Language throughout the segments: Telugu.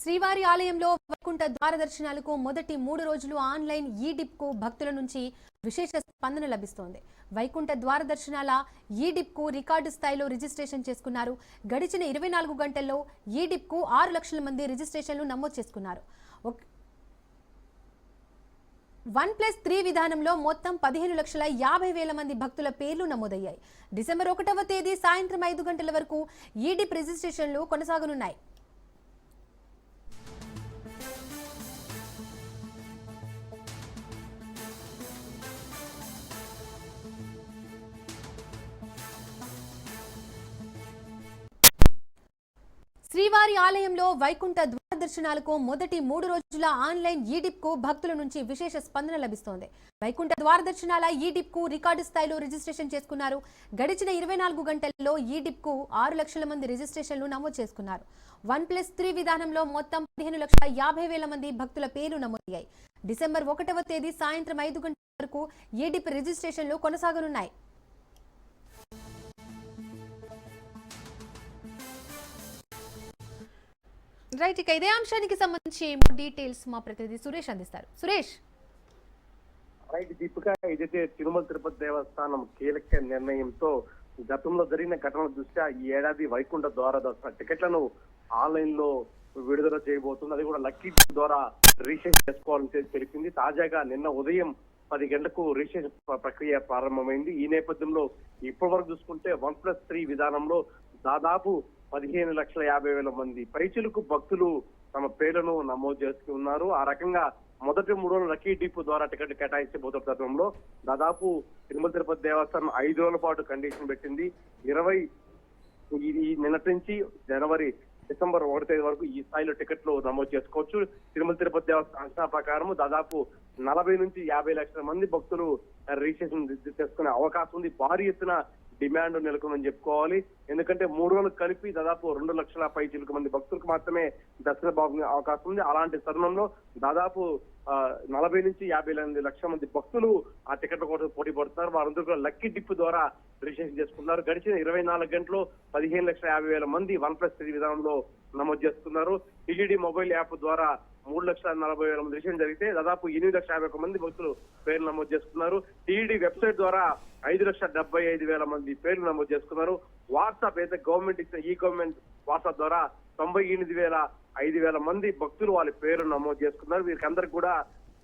శ్రీవారి ఆలయంలో వైకుంఠ ద్వార దర్శనాలకు మొదటి మూడు రోజులు ఆన్లైన్ ఈ డిప్కు భక్తుల నుంచి విశేష స్పందన లభిస్తోంది. వైకుంఠ ద్వార దర్శనాల ఈ డిప్కు రికార్డు స్థాయిలో రిజిస్ట్రేషన్ చేసుకున్నారు. గడిచిన ఇరవై నాలుగు గంటల్లో ఈ డిప్కు ఆరు లక్షల మంది రిజిస్ట్రేషన్లు నమోదు చేసుకున్నారు. వన్ ప్లస్ త్రీ విధానంలో మొత్తం పదిహేను లక్షల యాభై వేల మంది భక్తుల పేర్లు నమోదయ్యాయి. డిసెంబర్ ఒకటవ తేదీ సాయంత్రం ఐదు గంటల వరకు ఈడిప్ రిజిస్ట్రేషన్లు కొనసాగనున్నాయి. శ్రీవారి ఆలయంలో వైకుంఠ ద్వార దర్శనాలకు మొదటి మూడు రోజుల ఆన్లైన్ ఈడిప్కు భక్తుల నుంచి విశేష స్పందన లభిస్తోంది. వైకుంఠ ద్వార దర్శనాల ఈడిప్కు రికార్డు స్థాయిలో రిజిస్ట్రేషన్ చేసుకున్నారు. గడిచిన ఇరవై నాలుగు గంటల్లో ఈడిప్కు ఆరు లక్షల మంది రిజిస్ట్రేషన్లు నమోదు చేసుకున్నారు. వన్ ప్లస్ త్రీ విధానంలో మొత్తం పదిహేను లక్షల యాభై వేల మంది భక్తుల పేర్లు నమోదయ్యాయి. డిసెంబర్ ఒకటవ తేదీ సాయంత్రం ఐదు గంటల వరకు ఈడిప్ రిజిస్ట్రేషన్లు కొనసాగనున్నాయి. రైట్ ఇక ఇదే అంశానికి సంబంధించి డీటెయిల్స్ మా ప్రతినిధి సురేష్ అందిస్తారు. సురేష్. రైట్ దీపిక ఇదైతే తిరుమల తిరుపతి దేవస్థానం కీలక నిర్ణయంతో గతంలో జరిగిన ఘటనల దృష్ట్యా ఈ ఏడాది వైకుంఠ ద్వారా దర్శన టికెట్లను ఆన్లైన్లో విడుదల చేయబోతుంది. అది కూడా లక్కీ ద్వారా రిజిస్ట్రేషన్ చేసుకోవాలని తెలిపింది. తాజాగా నిన్న ఉదయం పది గంటలకు రిజిస్ట్రేషన్ ప్రక్రియ ప్రారంభమైంది. ఈ నేపథ్యంలో ఇప్పటి వరకు చూసుకుంటే వన్ ప్లస్ త్రీ విధానంలో దాదాపు పదిహేను లక్షల యాభై వేల మంది పైచులకు భక్తులు తమ పేర్లను నమోదు చేసుకున్నారు ఆ రకంగా మొదటి మూడు రోజులు లక్కీ డిపో ద్వారా టికెట్ కేటాయించబోతున్న తరుణంలో దాదాపు తిరుమల తిరుపతి దేవస్థానం ఐదు రోజుల పాటు కండిషన్ పెట్టింది. ఇరవై ఇది నిన్నటి నుంచి జనవరి డిసెంబర్ ఒకటి తేదీ వరకు ఈ స్థాయిలో టికెట్లు నమోదు చేసుకోవచ్చు. తిరుమల తిరుపతి దేవస్థానం అంచనా ప్రకారం దాదాపు నలభై నుంచి యాభై లక్షల మంది భక్తులు రిజిస్ట్రేషన్ చేసుకునే అవకాశం ఉంది. భారీ ఎత్తున డిమాండ్ నెలకొందని చెప్పుకోవాలి. ఎందుకంటే మూడు రోజులు కలిపి దాదాపు రెండు లక్షల పై చిలుకు మంది భక్తులకు మాత్రమే దర్శన బాగుంది అవకాశం ఉంది. అలాంటి తరుణంలో దాదాపు నలభై నుంచి యాభై ఎనిమిది లక్షల మంది భక్తులు ఆ టికెట్ల కోసం పోటీ పడుతున్నారు. వారందరూ కూడా లక్కీ డిప్ ద్వారా రిజిస్ట్రేషన్ చేసుకున్నారు గడిచిన ఇరవై నాలుగు గంటలు పదిహేను లక్షల యాభై వేల మంది వన్ ప్లస్ త్రీ విధానంలో నమోదు చేసుకున్నారు టీజీడీ మొబైల్ యాప్ ద్వారా మూడు లక్షల నలభై వేల మంది విషయం జరిగితే దాదాపు ఎనిమిది లక్షల యాభై ఒక మంది భక్తులు పేర్లు నమోదు చేసుకున్నారు. టీఈడీ వెబ్సైట్ ద్వారా ఐదు లక్షల డెబ్బై ఐదు వేల మంది పేర్లు నమోదు చేసుకున్నారు. వాట్సాప్ అయితే గవర్నమెంట్ ఇచ్చిన ఈ గవర్నమెంట్ వాట్సాప్ ద్వారా తొంభై ఎనిమిది వేల ఐదు వేల మంది భక్తులు వాళ్ళ పేరు నమోదు చేసుకున్నారు. వీరికి అందరికి కూడా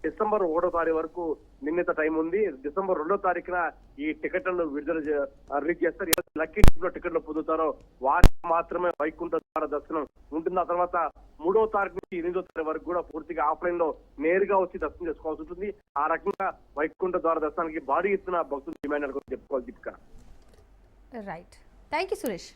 డిసెంబర్ ఒకటో తారీఖు వరకు నిర్ణీత టైం ఉంది. డిసెంబర్ రెండో తారీఖున ఈ టికెట్లను విడుదల చే- రిలీజ్ చేస్తారు. ఎవరు లక్కీ లో టికెట్లు పొందుతారో వారికి మాత్రమే వైకుంఠ ద్వార దర్శనం ఉంటుంది. ఆ తర్వాత మూడో తారీఖు నుంచి ఎనిమిదో తారీఖు వరకు కూడా పూర్తిగా ఆఫ్లైన్లో నేరుగా వచ్చి దర్శనం చేసుకోవాల్సి ఉంటుంది. ఆ రకంగా వైకుంఠ ద్వార దర్శనానికి భారీ ఎత్తున భక్తులు డిమాండ్ అనుకుని చెప్పుకోవాలి Deepika. Right thank you Suresh